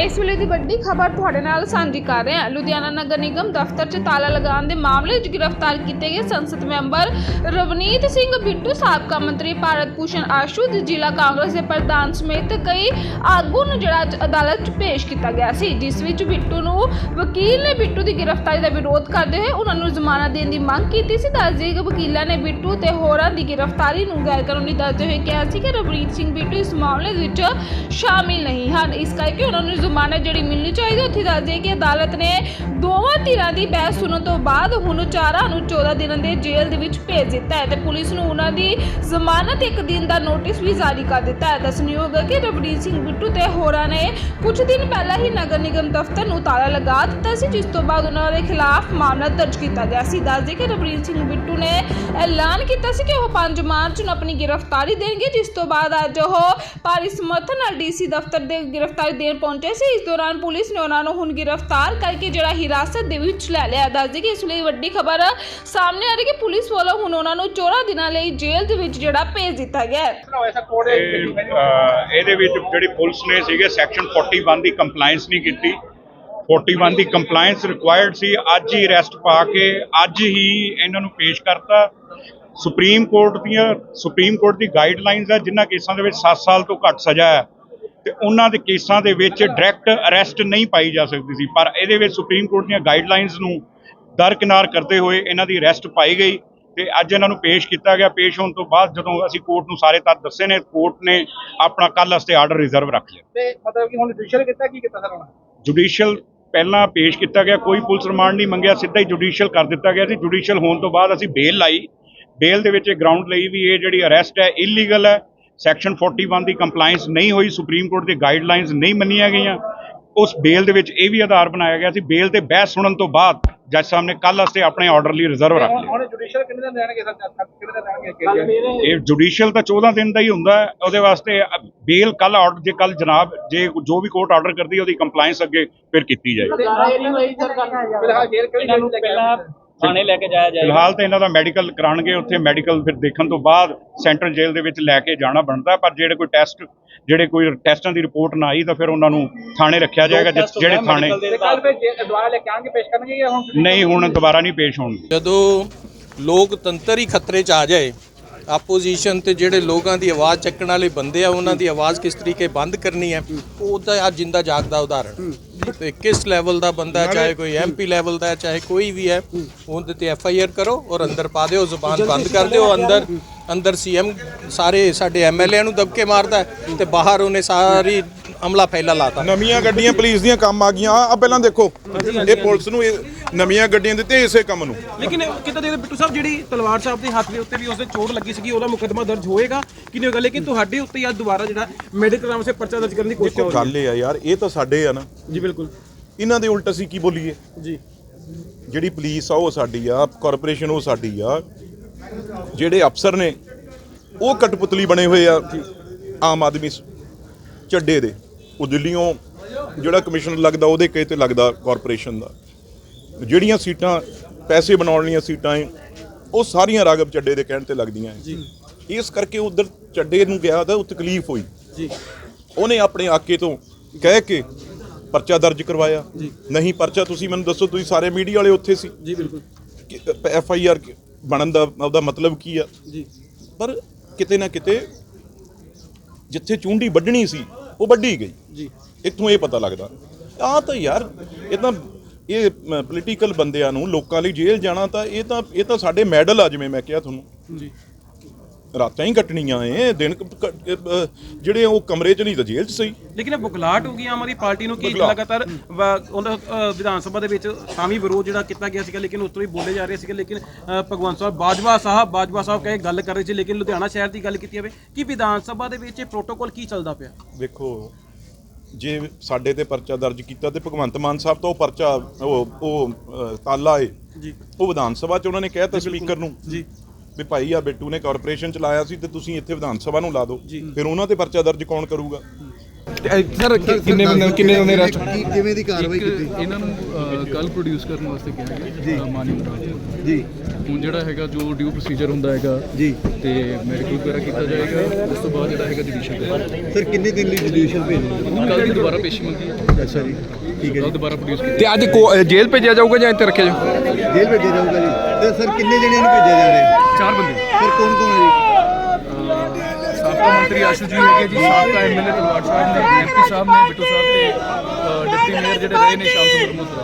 ਇਸ ਵੇਲੇ ਦੀ ਵੱਡੀ ਖਬਰ ਤੁਹਾਡੇ ਨਾਲ ਸਾਂਝੀ ਕਰ ਰਹੇ ਹਾਂ। ਲੁਧਿਆਣਾ ਨਗਰ ਨਿਗਮ ਦਫ਼ਤਰ 'ਚ ਤਾਲਾ ਲਗਾਉਣ ਦੇ ਮਾਮਲੇ 'ਚ ਗ੍ਰਿਫਤਾਰ ਕੀਤੇ ਗਏ ਸੰਸਦ ਮੈਂਬਰ ਰਵਨੀਤ ਸਿੰਘ ਬਿੱਟੂ, ਸਾਬਕਾ ਮੰਤਰੀ ਭਾਰਤ ਭੂਸ਼ਣ ਆਸ਼ੂ ਤੇ ਜ਼ਿਲ੍ਹਾ ਕਾਂਗਰਸ ਦੇ ਪ੍ਰਧਾਨ ਸਮੇਤ ਕਈ ਆਗੂ ਨੂੰ ਜਿਹੜਾ ਅੱਜ ਅਦਾਲਤ 'ਚ ਪੇਸ਼ ਕੀਤਾ ਗਿਆ ਸੀ, ਜਿਸ ਵਿੱਚ ਬਿੱਟੂ ਨੂੰ ਵਕੀਲ ਨੇ ਬਿੱਟੂ ਦੀ ਗ੍ਰਿਫਤਾਰੀ ਦਾ ਵਿਰੋਧ ਕਰਦੇ ਹੋਏ ਉਹਨਾਂ ਨੂੰ ਜ਼ਮਾਨਤ ਦੇਣ ਦੀ ਮੰਗ ਕੀਤੀ ਸੀ। ਦੱਸਦੇ ਕਿ ਵਕੀਲਾਂ ਨੇ ਬਿੱਟੂ ਤੇ ਹੋਰਾਂ ਦੀ ਗ੍ਰਿਫਤਾਰੀ ਨੂੰ ਗੈਰ ਕਾਨੂੰਨੀ ਦੱਸਦੇ ਹੋਏ ਕਿਹਾ ਸੀ ਕਿ ਰਵਨੀਤ ਸਿੰਘ ਬਿੱਟੂ ਇਸ ਮਾਮਲੇ ਵਿੱਚ ਸ਼ਾਮਿਲ ਨਹੀਂ ਹਨ। ਇਸ ਕਰਕੇ ਉਹਨਾਂ ਨੂੰ ਜ਼ਮਾਨਤ ਜਿਹੜੀ ਮਿਲਣੀ ਚਾਹੀਦੀ ਉੱਥੇ ਦੱਸਦੇ ਕਿ ਅਦਾਲਤ ਨੇ ਦੋਵਾਂ ਧਿਰਾਂ ਦੀ ਬਹਿਸ ਸੁਣਨ ਤੋਂ ਬਾਅਦ ਹੁਣ ਚਾਰਾਂ ਨੂੰ 14 ਦਿਨਾਂ ਦੇ ਜੇਲ੍ਹ ਦੇ ਵਿੱਚ ਭੇਜ ਦਿੱਤਾ ਹੈ ਤੇ ਪੁਲਿਸ ਨੂੰ ਉਹਨਾਂ ਦੀ ਜ਼ਮਾਨਤ ਇੱਕ ਦਿਨ ਦਾ ਨੋਟਿਸ ਵੀ ਜਾਰੀ ਕਰ ਦਿੱਤਾ ਹੈ। ਦੱਸਣਯੋਗ ਹੈ ਕਿ ਰਵਨੀਤ ਸਿੰਘ ਬਿੱਟੂ ਤੇ ਹੋਰਾਂ ਨੇ ਕੁਝ ਦਿਨ ਪਹਿਲਾਂ ਹੀ ਨਗਰ ਨਿਗਮ ਦਫ਼ਤਰ ਨੂੰ ਤਾਲਾ ਲਗਾ ਦਿੱਤਾ ਸੀ, ਜਿਸ ਤੋਂ ਬਾਅਦ ਉਹਨਾਂ ਦੇ ਖਿਲਾਫ ਮਾਮਲਾ ਦਰਜ ਕੀਤਾ ਗਿਆ ਸੀ। ਦੱਸਦੇ ਕਿ ਰਵਨੀਤ ਸਿੰਘ ਬਿੱਟੂ ਨੇ ਐਲਾਨ ਕੀਤਾ ਸੀ ਕਿ ਉਹ 5 ਮਾਰਚ ਨੂੰ ਆਪਣੀ ਗ੍ਰਿਫਤਾਰੀ ਦੇਣਗੇ, ਜਿਸ ਤੋਂ ਬਾਅਦ ਅੱਜ ਉਹ ਭਾਰੀ ਸਮਰਥਨ ਨਾਲ ਡੀਸੀ ਦਫ਼ਤਰ ਦੇ ਗ੍ਰਿਫਤਾਰੀ ਦੇਣ ਪਹੁੰਚੇ ਸੀ। ਇਸ ਦੌਰਾਨ ਪੁਲਿਸ ਨੇ ਉਹਨਾਂ ਨੂੰ ਹੁਣ ਗ੍ਰਿਫਤਾਰ ਕਰਕੇ ਜਿਹੜਾ ਹਿਰਾਸਤ ਦੇ ਵਿੱਚ ਲੈ ਲਿਆ। ਦੱਸਦੇ ਕਿ ਇਸ ਲਈ ਵੱਡੀ ਖਬਰ ਸਾਹਮਣੇ ਆ ਰਹੀ ਕਿ ਪੁਲਿਸ ਵੱਲੋਂ ਹੁਣ ਉਹਨਾਂ ਨੂੰ 14 ਦਿਨਾਂ ਲਈ ਜੇਲ੍ਹ ਦੇ ਵਿੱਚ ਜਿਹੜਾ ਭੇਜ ਦਿੱਤਾ ਗਿਆ ਹੈ। ਤੇ, ਅਹ, ਇਹਦੇ ਵਿੱਚ ਜਿਹੜੀ ਪੁਲਿਸ ਨੇ ਸੀਗੇ ਸੈਕਸ਼ਨ 41 ਦੀ ਕੰਪਲਾਈਂਸ ਨਹੀਂ ਕੀਤੀ। 41 ਦੀ ਕੰਪਲਾਈਂਸ ਰਿਕੁਆਇਰਡ ਸੀ। ਅੱਜ ਹੀ ਅਰੈਸਟ ਪਾ ਕੇ ਅੱਜ ਹੀ ਇਹਨਾਂ ਨੂੰ ਪੇਸ਼ ਕਰਤਾ। ਸੁਪਰੀਮ ਕੋਰਟ ਦੀਆਂ ਸੁਪਰੀਮ ਕੋਰਟ ਦੀ ਗਾਈਡਲਾਈਨਸ ਹੈ ਜਿਨ੍ਹਾਂ ਕੇਸਾਂ ਦੇ ਵਿੱਚ 7 ਸਾਲ ਤੋਂ ਘੱਟ ਸਜ਼ਾ ਹੈ। ਤੇ ਉਹਨਾਂ ਦੇ ਕੇਸਾਂ ਦੇ ਵਿੱਚ ਡਾਇਰੈਕਟ ਅਰੈਸਟ ਨਹੀਂ ਪਾਈ ਜਾ ਸਕਦੀ ਸੀ। ਪਰ ਇਹਦੇ ਵਿੱਚ ਸੁਪਰੀਮ ਕੋਰਟ ਦੀਆਂ ਗਾਈਡਲਾਈਨਸ ਨੂੰ ਦਰਕਿਨਾਰ ਕਰਦੇ ਹੋਏ ਇਹਨਾਂ ਦੀ ਅਰੈਸਟ ਪਾਈ ਗਈ ਤੇ ਅੱਜ ਇਹਨਾਂ ਨੂੰ ਪੇਸ਼ ਕੀਤਾ ਗਿਆ। ਪੇਸ਼ ਹੋਣ ਤੋਂ ਬਾਅਦ ਜਦੋਂ ਅਸੀਂ ਕੋਰਟ ਨੂੰ ਸਾਰੇ ਤੱਥ ਦੱਸੇ ਨੇ ਕੋਰਟ ਨੇ ਆਪਣਾ ਕੱਲ੍ਹ ਵਾਸਤੇ ਆਰਡਰ ਰਿਜ਼ਰਵ ਰੱਖ ਲਿਆ। ਤੇ ਮਤਲਬ ਕਿ ਹੁਣ ਜੁਡੀਸ਼ੀਅਲ ਕੀਤਾ ਕੀ ਕੀਤਾ ਸਰ ਹੁਣ? ਜੁਡੀਸ਼ੀਅਲ ਪਹਿਲਾਂ ਪੇਸ਼ ਕੀਤਾ ਗਿਆ ਕੋਈ ਪੁਲਿਸ ਰਿਮਾਂਡ ਨਹੀਂ ਮੰਗਿਆ ਸਿੱਧਾ ਹੀ ਜੁਡੀਸ਼ੀਅਲ ਕਰ ਦਿੱਤਾ ਗਿਆ ਸੀ। ਜੁਡੀਸ਼ੀਅਲ ਹੋਣ ਤੋਂ ਬਾਅਦ ਅਸੀਂ ਬੇਲ ਲਾਈ। ਬੇਲ ਦੇ ਵਿੱਚ ਇਹ ਗਰਾਊਂਡ ਲਈ ਵੀ ਇਹ ਜਿਹੜੀ ਅਰੈਸਟ ਹੈ ਇਲੀਗਲ ਹੈ। ਸੈਕਸ਼ਨ 41 ਦੀ ਕੰਪਲਾਈਂਸ ਨਹੀਂ ਹੋਈ ਸੁਪਰੀਮ ਕੋਰਟ ਦੀ ਗਾਈਡਲਾਈਨਸ ਨਹੀਂ ਮੰਨੀਆਂ ਗਈਆਂ। ਉਸ ਬੇਲ ਦੇ ਵਿੱਚ ਇਹ ਵੀ ਆਧਾਰ ਬਣਾਇਆ ਗਿਆ ਸੀ ਬੇਲ ਤੇ ਬਹਿਸ ਸੁਣਨ ਤੋਂ ਬਾਅਦ ਜੱਜ ਸਾਹਿਬ ਨੇ ਕੱਲ੍ਹ ਵਾਸਤੇ ਆਪਣੇ ਆਰਡਰ ਲਈ ਰਿਜ਼ਰਵ ਰੱਖ ਲਿਆ। ਹੁਣ ਜੁਡੀਸ਼ੀਅਲ ਕਿੰਨੇ ਦਿਨ ਰਹਿਣਗੇ ਸਰ? ਕਿੰਨੇ ਦਿਨ ਰਹਿਣਗੇ ਇਹ ਜੁਡੀਸ਼ੀਅਲ ਤਾਂ 14 ਦਿਨ ਦਾ ਹੀ ਹੁੰਦਾ ਹੈ ਉਹਦੇ ਵਾਸਤੇ ਬੇਲ ਕੱਲ ਆਰਡਰ ਜੇ ਕੱਲ ਜਨਾਬ ਜੇ ਜੋ ਵੀ ਕੋਰਟ ਆਰਡਰ ਕਰਦੀ ਹੈ ਉਹਦੀ ਕੰਪਲਾਈਂਸ ਅੱਗੇ ਫਿਰ ਕੀਤੀ ਜਾਏਗੀ। ਥਾਣੇ ਲੈ ਕੇ ਜਾਇਆ ਜਾਏਗਾ। ਫਿਲਹਾਲ ਤਾਂ ਇਹਨਾਂ ਦਾ ਮੈਡੀਕਲ ਕਰਾਣਗੇ ਉੱਥੇ ਮੈਡੀਕਲ ਫਿਰ ਦੇਖਣ ਤੋਂ ਬਾਅਦ ਸੈਂਟਰਲ ਜੇਲ੍ਹ ਦੇ ਵਿੱਚ ਲੈ ਕੇ ਜਾਣਾ ਬਣਦਾ ਪਰ ਜਿਹੜੇ ਕੋਈ ਟੈਸਟ ਜਿਹੜੇ ਕੋਈ ਟੈਸਟਾਂ ਦੀ ਰਿਪੋਰਟ ਨਾ ਆਈ ਤਾਂ ਫਿਰ ਉਹਨਾਂ ਨੂੰ ਥਾਣੇ ਰੱਖਿਆ ਜਾਏਗਾ ਜਿਹੜੇ ਥਾਣੇ ਤੇ ਕੱਲ ਫਿਰ ਜੇ- ਦੁਬਾਰਾ ਲੈ ਕੇ ਆਣਗੇ ਪੇਸ਼ ਕਰਨਗੇ ਜਾਂ ਹੁਣ ਨਹੀਂ ਹੁਣ ਦੁਬਾਰਾ ਨਹੀਂ ਪੇਸ਼ ਹੋਣਗੇ। ਜਦੋਂ ਲੋਕਤੰਤਰ ਹੀ ਖਤਰੇ 'ਚ ਆ ਜਾਏ ਆਪੋਜੀਸ਼ਨ ਤੇ ਜਿਹੜੇ ਲੋਕਾਂ ਦੀ ਆਵਾਜ਼ ਚੱਕਣ ਵਾਲੇ ਬੰਦੇ ਆ ਉਹਨਾਂ ਦੀ ਆਵਾਜ਼ ਕਿਸ ਤਰੀਕੇ ਬੰਦ ਕਰਨੀ ਹੈ ਉਹ ਤਾਂ ਅੱਜ ਜਿੰਦਾ ਜਾਗਦਾ ਉਦਾਹਰਣ। ਤੇ ਕਿਸ ਲੈਵਲ ਦਾ ਬੰਦਾ ਚਾਹੇ ਕੋਈ ਐਮਪੀ ਲੈਵਲ ਦਾ ਚਾਹੇ ਕੋਈ ਵੀ ਹੈ ਉਹਦੇ ਤੇ ਐਫ ਆਈ ਆਰ ਕਰੋ ਔਰ ਅੰਦਰ ਪਾ ਦਿਓ ਜ਼ੁਬਾਨ ਬੰਦ ਕਰ ਦਿਓ ਅੰਦਰ ਅੰਦਰ ਸੀਐਮ ਸਾਰੇ ਸਾਡੇ ਐਮਐਲਏ ਨੂੰ ਦਬਕੇ ਮਾਰਦਾ ਤੇ ਬਾਹਰ ਉਹਨੇ ਸਾਰੀ ਅਮਲਾ ਫੈਲਾ ਲਾਤਾ। ਨਵੀਆਂ ਗੱਡੀਆਂ ਪੁਲਿਸ ਦੀਆਂ ਕੰਮ ਆ ਗਈਆਂ। ਆ ਪਹਿਲਾਂ ਦੇਖੋ ਇਹ ਪੁਲਿਸ ਨੂੰ ਇਹ ਨਵੀਆਂ ਗੱਡੀਆਂ ਦਿੱਤੇ ਇਸੇ ਕੰਮ ਨੂੰ। ਲੇਕਿਨ ਕਿਤੇ ਦੇ ਬਿੱਟੂ ਸਾਹਿਬ ਜਿਹੜੀ ਤਲਵਾਰ ਸਾਹਿਬ ਦੇ ਹੱਥ ਦੇ ਉੱਤੇ ਵੀ ਉਸਦੇ ਚੋਟ ਲੱਗੀ ਸੀਗੀ ਉਹਦਾ ਮੁਕੱਦਮਾ ਦਰਜ ਹੋਏਗਾ ਕਿ ਨਹੀਂ ਹੋਏਗਾ? ਲੇਕਿਨ ਤੁਹਾਡੇ ਉੱਤੇ ਹੀ ਅੱਜ ਦੁਬਾਰਾ ਜਿਹੜਾ ਮੈਡੀਕਲ ਕਰਾਉਣ ਸੇ ਪਰਚਾ ਦਰਜ ਕਰਨ ਦੀ ਕੋਸ਼ਿਸ਼ ਹੋ ਰਹੀ ਗੱਲ ਇਹ ਆ ਯਾਰ ਇਹ ਤਾਂ ਸਾਡੇ ਆ ਨਾ। ਹੈ ਜੀ ਬਿਲਕੁਲ। ਇਹਨਾਂ ਦੇ ਉਲਟ ਅਸੀਂ ਕੀ ਬੋਲੀਏ? ਜੀ। ਜਿਹੜੀ ਪੁਲਿਸ ਆ ਉਹ ਸਾਡੀ ਆ ਕਾਰਪੋਰੇਸ਼ਨ ਉਹ ਸਾਡੀ ਆ। ਜਿਹੜੇ ਅਫਸਰ ਨੇ ਉਹ ਕਟਪੁਤਲੀ ਬਣੇ ਹੋਏ ਆ ਆਮ ਆਦਮੀ ਚੱਡੇ ਦੇ। ਉਹ ਦਿੱਲੀੋਂ ਜਿਹੜਾ ਕਮਿਸ਼ਨਰ ਲੱਗਦਾ ਉਹਦੇ ਕਹੇ ਤੇ ਲੱਗਦਾ ਕਾਰਪੋਰੇਸ਼ਨ ਦਾ। ਜਿਹੜੀਆਂ ਸੀਟਾਂ ਪੈਸੇ ਬਣਾਉਣ ਵਾਲੀਆਂ ਸੀਟਾਂ ਏ ਉਹ ਸਾਰੀਆਂ ਰਾਗਵ ਚੱਡੇ ਦੇ ਕਹਿਣ ਤੇ ਲੱਗਦੀਆਂ ਜੀ। ਇਸ ਕਰਕੇ ਉਧਰ ਚੱਡੇ ਨੂੰ ਗਿਆ ਤਾਂ ਉਹ ਤਕਲੀਫ ਹੋਈ। ਜੀ। ਉਹਨੇ ਆਪਣੇ ਆਕੇ ਤੋਂ ਕਹਿ ਕੇ ਪਰਚਾ ਦਰਜ ਕਰਵਾਇਆ। ਨਹੀਂ ਪਰਚਾ ਤੁਸੀਂ ਮੈਨੂੰ ਦੱਸੋ ਤੁਸੀਂ ਸਾਰੇ ਮੀਡੀਆ ਵਾਲੇ ਉੱਥੇ ਸੀ। ਜੀ ਬਿਲਕੁਲ। ਐਫ ਆਈ ਆਰ ਬਣਨ ਦਾ ਉਹਦਾ ਮਤਲਬ ਕੀ ਆ? ਜੀ। ਪਰ ਕਿਤੇ ਨਾ ਕਿਤੇ ਜਿੱਥੇ ਚੁੰਡੀ ਵੱਢਣੀ ਸੀ ਉਹ ਵੱਢੀ ਗਈ। ਜੀ। ਇੱਥੋਂ ਇਹ ਪਤਾ ਲੱਗਦਾ। ਆ ਤਾਂ ਯਾਰ ਇਹ ਤਾਂ ਇਹ ਪੋਲੀਟੀਕਲ ਬੰਦਿਆਂ ਨੂੰ ਲੋਕਾਂ ਲਈ ਜੇਲ੍ਹ ਜਾਣਾ ਤਾਂ ਇਹ ਤਾਂ ਇਹ ਤਾਂ ਸਾਡੇ ਮੈਡਲ ਆ ਜਿਵੇਂ ਮੈਂ ਕਿਹਾ ਤੁਹਾਨੂੰ। ਜੀ। ਰਾਤਾਂ ਹੀ ਕੱਟਣੀਆਂ ਏ ਦਿਨ ਕ- ਕ- ਅਹ ਜਿਹੜੇ ਉਹ ਕਮਰੇ 'ਚ ਨਹੀਂ ਤਾਂ ਜੇਲ੍ਹ 'ਚ ਸਹੀ। ਲੇਕਿਨ ਇਹ ਬੁਖਲਾਟ ਹੋ ਗਈ ਆਮ ਆਦਮੀ ਪਾਰਟੀ ਨੂੰ ਕਿ। ਲਗਾਤਾਰ ਵ- ਉਹਦਾ ਅ, ਵਿਧਾਨ ਸਭਾ ਦੇ ਵਿੱਚ ਸ਼ਾਮੀ ਵਿਰੋਧ ਜਿਹੜਾ ਕੀਤਾ ਗਿਆ ਸੀਗਾ ਲੇਕਿਨ ਉਸ ਤੋਂ ਵੀ ਬੋਲੇ ਜਾ ਰਹੇ ਸੀਗੇ ਲੇਕਿਨ ਅ, ਭਗਵੰਤ ਸਾਹਿਬ ਬਾਜਵਾ ਸਾਹਿਬ ਬਾਜਵਾ ਸਾਹਿਬ ਕਹੇ ਗੱਲ ਕਰ ਰਹੇ ਸੀ ਲੇਕਿਨ ਲੁਧਿਆਣਾ ਸ਼ਹਿਰ ਦੀ ਗੱਲ ਕੀਤੀ ਜਾਵੇ ਕਿ ਵਿਧਾਨ ਸਭਾ ਦੇ ਵਿੱਚ ਇਹ ਪ੍ਰੋਟੋਕਾਲ ਕੀ ਚੱਲਦਾ ਪਿਆ? ਦੇਖੋ ਜੇ ਸਾਡੇ ਤੇ ਪਰਚਾ ਦਰਜ ਕੀਤਾ ਤੇ ਭਗਵੰਤ ਮਾਨ ਸਾਹਿਬ ਤੋਂ ਉਹ ਪਰਚਾ ਉਹ ਉਹ ਅਹ, ਤਾਲਾ ਏ। ਜੀ। ਉਹ ਵਿਧਾਨ ਸਭਾ 'ਚ ਉਹਨਾਂ ਨੇ ਕਹਿਤਾ ਸਪੀਕਰ ਨੂੰ। ਜੀ। ਵੀ ਭਾਈ ਆ ਬਿੱਟੂ ਨੇ ਕਾਰਪੋਰੇਸ਼ਨ ਚਲਾਇਆ ਸੀ ਤੇ ਤੁਸੀਂ ਇੱਥੇ ਵਿਧਾਨ ਸਭਾ ਨੂੰ ਲਾ ਦਿਓ। ਫਿਰ ਉਹਨਾਂ ਤੇ ਪਰਚਾ ਦਰਜ ਕੌਣ ਕਰੂਗਾ? ਸਰ ਕਿੰਨੇ ਬੰਦੇ ਕਿੰਨੇ ਬੰਦੇ ਅਰੈਸਟ ਕੀ ਕਿਵੇਂ ਦੀ ਕਾਰਵਾਈ ਕੀਤੀ? ਇਹਨਾਂ ਨੂੰ ਕੱਲ ਪ੍ਰੋਡਿਊਸ ਕਰਨ ਵਾਸਤੇ ਕਿਹਾ ਗਿਆ ਮਾਨੀ ਜੀ। ਹੁਣ ਜਿਹੜਾ ਹੈਗਾ ਜੋ ਡਿਊ ਪ੍ਰੋਸੀਜਰ ਹੁੰਦਾ ਹੈਗਾ ਜੀ। ਤੇ ਮੈਡੀਕਲ ਵਗੈਰਾ ਕੀਤਾ ਜਾਏਗਾ ਉਸ ਤੋਂ ਬਾਅਦ ਜਿਹੜਾ ਹੈਗਾ ਜੁਡੀਸ਼ੀਅਲ ਸਰ ਕਿੰਨੇ ਦਿਨ ਲਈ ਜੁਡੀਸ਼ੀਅਲ ਭੇਜਣਾ ਕੱਲ ਦੀ ਦੁਬਾਰਾ ਪੇਸ਼ੀ ਮੰਗੀ ਹੈ। ਅੱਛਾ ਜੀ ਠੀਕ ਹੈ ਕੱਲ ਦੁਬਾਰਾ ਪ੍ਰੋਡਿਊਸ ਕੀਤਾ ਤੇ ਅੱਜ ਜੇਲ੍ਹ ਭੇਜਿਆ ਜਾਊਗਾ ਜਾਂ ਇੱਥੇ ਰੱਖਿਆ ਜਾਊਗਾ ਜੀ ਜੇਲ੍ਹ ਭੇਜਿਆ ਜਾਊਗਾ ਜੀ। ਤੇ ਸਰ ਕਿੰਨੇ ਜਣਿਆਂ ਨੂੰ ਭੇਜਿਆ ਜਾ ਰਿਹਾ ਚਾਰ ਬੰਦੇ। ਸਰ ਕੌਣ ਜੀ ਮੰਤਰੀ ਆਸ਼ੂ ਜੀ ਹੈਗੇ ਜੀ ਸਾਬਕਾ ਐਮਐਲਏ ਤਲਵਾਰ ਸਾਹਿਬ ਨੇ ਐਮਪੀ ਸਾਹਿਬ ਨੇ ਬਿੱਟੂ ਸਾਹਿਬ ਤੇ ਡਿਪਟੀ ਮੇਅਰ ਜਿਹੜੇ ਰਹੇ ਨੇ ਸ਼ਾਮ ਸੁੰਦਰ ਮੋਤਰਾ